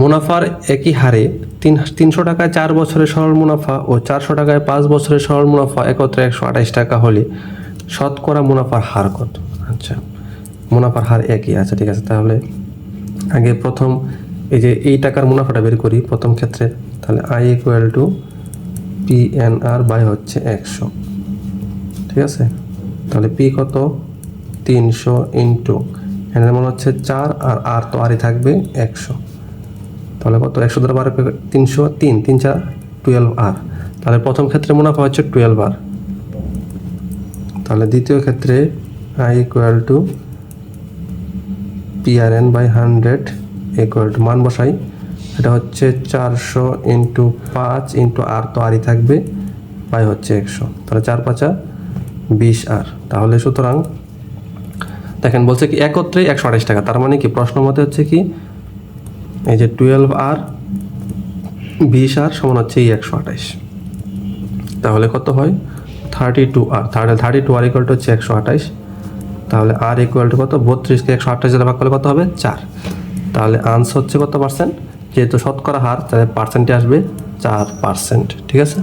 মুনাফার একই হারে তিন তিনশো টাকায় চার বছরের সরল মুনাফা ও চারশো টাকায় পাঁচ বছরের সরল মুনাফা একত্রে একশো আঠাইশ টাকা হলে শতকরা মুনাফার হার কত? আচ্ছা মুনাফার হার একই। আচ্ছা ঠিক আছে, তাহলে আগে প্রথম এই যে এই টাকার মুনাফাটা বের করি প্রথম ক্ষেত্রে, তাহলে I equal to P N R by হচ্ছে একশো। ঠিক আছে? তাহলে পি কত? তিনশো ইন্টু। এখানে মনে হচ্ছে চার আর আর তো আরই থাকবে একশো। তাহলে কত? একশো ধরে বার তিনশো তিন তিন চার টুয়েলভ আর তাহলে প্রথম ক্ষেত্রে মুনাফা হচ্ছে টুয়েলভ আর তাহলে দ্বিতীয় ক্ষেত্রে I equal to PRN by hundred equal to মান বসাই। এটা হচ্ছে চারশো ইন্টু পাঁচ ইন্টু আর তো আরই থাকবে বাই হচ্ছে একশো। তাহলে চার পাঁচা বিশ আর তাহলে সুতরাং, দেখেন বলছে কি একত্রে একশো আঠাশ টাকা। তার মানে কি? প্রশ্ন মতে হচ্ছে কি এই যে টুয়েলভ আর বিশ আর সমান হচ্ছে এই একশো আঠাশ তাহলে কত হয়? থার্টি টু আর তাহলে thirty two R equal to হচ্ছে একশো আঠাশ তাহলে আর ইকুয়াল টু কত? বত্রিশকে একশো আঠাশ দ্বারা ভাগ করলে কত হবে? চার। তাহলে আনসার হচ্ছে কত পার্সেন্ট যেহেতু শতকরা হার, তাহলে পার্সেন্টে আসবে চার পার্সেন্ট ঠিক আছে?